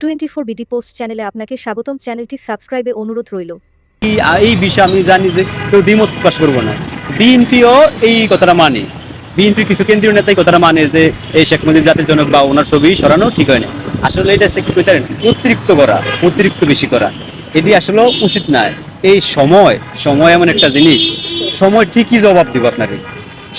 Twenty four BD post চ্যানেলে আপনাকে স্বাগতম। চ্যানেলটি সাবস্ক্রাইবে অনুরোধ রইল। এই বিষয়ে আমি জানি যে কেউ দ্বিমত প্রকাশ করব না। বিএনপিও এই কথাটা মানে। বিএনপির কিছু কেন্দ্রীয় নেতা এই কথাটা মানে যে, এই শেখ মুজিব জাতির জনক বা ওনার ছবি সরানো ঠিক হয় না। আসলে এটা কি অতিরিক্ত করা, অতিরিক্ত বেশি করা। এটি আসলে উচিত না। এই সময় সময় এমন একটা জিনিস। সময় ঠিকই জবাব দিব আপনাকে।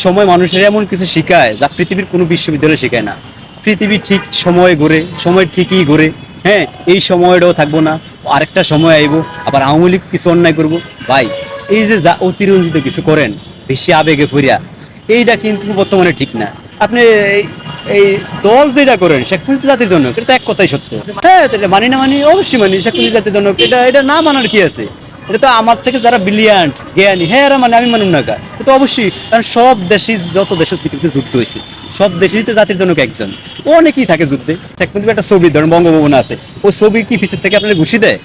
সময় মানুষের এমন কিছু শেখায় যা পৃথিবীর কোনো বিশ্ববিদ্যালয় শেখায় না। পৃথিবী ঠিক সময় ঘুরে, সময় ঠিকই ঘুরে। হ্যাঁ এই সময়টাও থাকব না, আরেকটা সময় আইব, আবার আওয়ামী লীগ কিছু অন্যায় করব। ভাই, এই যে যা অতিরঞ্জিত কিছু করেন, বেশি আবেগে ফুরিয়া এইটা কিন্তু বর্তমানে ঠিক না। আপনি এই- দল যেটা করেন শেখ জাতির জন্য এটা এক কথাই সত্য। হ্যাঁ মানি না মানি, অবশ্যই মানি শেখ জাতির জন্য এটা এটা না মানার কি আছে? এটা তো আমার থেকে যারা ব্রিলিয়ান্ট জ্ঞানী হ্যাঁ এরা মানে আমি মানুম না কা তো অবশ্যই, কারণ সব দেশই যত দেশের পৃথিবীতে যুদ্ধ হয়েছে, সব দেশেরই তো জাতির জনক একজন। অনেকেই থাকে যুদ্ধে। শেখ একটা ছবি, ধরেন বঙ্গভবন আছে। ওই ছবি কি পিছের থেকে আপনার ঘুষি দেয়?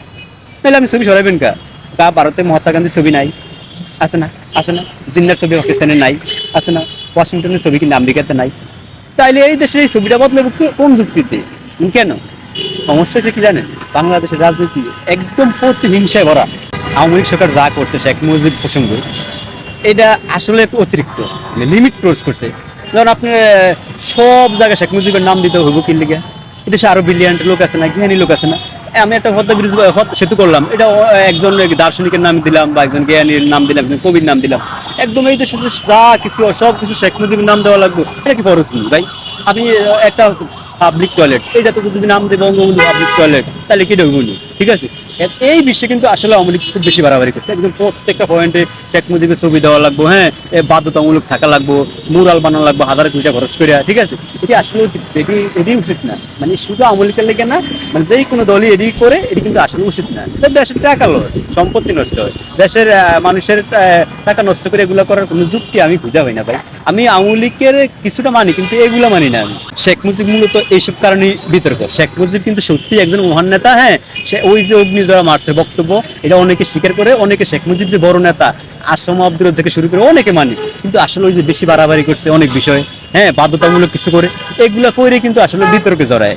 তাহলে আমি ছবি সরাবেন কা? তা ভারতে মহাত্মা গান্ধীর ছবি নাই? আছে না? আছে না? জিন্নার ছবি পাকিস্তানে নাই? আছে না? ওয়াশিংটনের ছবি কিন্তু আমেরিকাতে নাই? তাইলে এই দেশের এই ছবিটা বদলে কোন যুক্তিতে? কেন? সমস্যা হচ্ছে কি জানেন? বাংলাদেশের রাজনীতি একদম প্রতিহিংসায় ভরা। আওয়ামী লীগ সরকার যা করছে, শেখ মুজিব প্রসঙ্গ, এটা আসলে অতিরিক্ত। লিমিট ক্রস করছে। ধরুন আপনি সব জায়গায় শেখ মুজিবের নাম দিতে হইব কি লিগে? এদেশে আরও ব্রিলিয়ান্ট লোক আছে না, জ্ঞানী লোক আছে না। আমি একটা হত্যা ব্রিজ সেতু করলাম। এটা একজন দার্শনিকের নাম দিলাম বা একজন জ্ঞানীর নাম দিলাম, একজন কবির নাম দিলাম। একদম এই দেশে যা কিছু, সব কিছু শেখ মুজিবের নাম দেওয়া লাগবে, এটা কি ফরজ নেই ভাই? আমি একটা পাবলিক টয়লেট এটা তো যদি নাম দেয় বঙ্গবন্ধু পাবলিক টয়লেট তাহলে কি? ঠিক আছে? এই বিষয়ে কিন্তু আসলে আওয়ামী খুব বেশি বাড়াবাড়ি করছে। একদম প্রত্যেকটা পয়েন্টে শেখ মুজিবের ছবি দেওয়া লাগবো হ্যাঁ বাধ্যতামূলক থাকা লাগবো মুরাল বানানো লাগবো, হাজার কোটি খরচ করে, ঠিক আছে? এটি আসলে এটি এটি উচিত না। মানে শুধু আওয়ামী লেগে না মানে যেই কোনো দলই এটি করে, এটি কিন্তু আসলে উচিত না। দেশের টাকা লস সম্পত্তি নষ্ট হয়। দেশের মানুষের টাকা নষ্ট করে এগুলো করার কোনো যুক্তি আমি খুঁজে পাই না ভাই। আমি আওয়ামী লীগের কিছুটা মানি, কিন্তু এগুলো মানি না আমি। শেখ মুজিব মূলত এইসব কারণেই বিতর্ক। শেখ মুজিব কিন্তু সত্যি একজন মহান নেতা হ্যাঁ সে ওই যে অগ্নি দেওয়া মার্চের বক্তব্য। এটা অনেকে স্বীকার করে, অনেকে শেখ মুজিব যে বড় নেতা, আসাম আব্দুল থেকে শুরু করে অনেকে মানে। কিন্তু আসলে ওই যে বেশি বাড়াবাড়ি করছে অনেক বিষয় হ্যাঁ বাধ্যতামূলক কিছু করে, এগুলো করে কিন্তু আসলে বিতর্কে জড়ায়।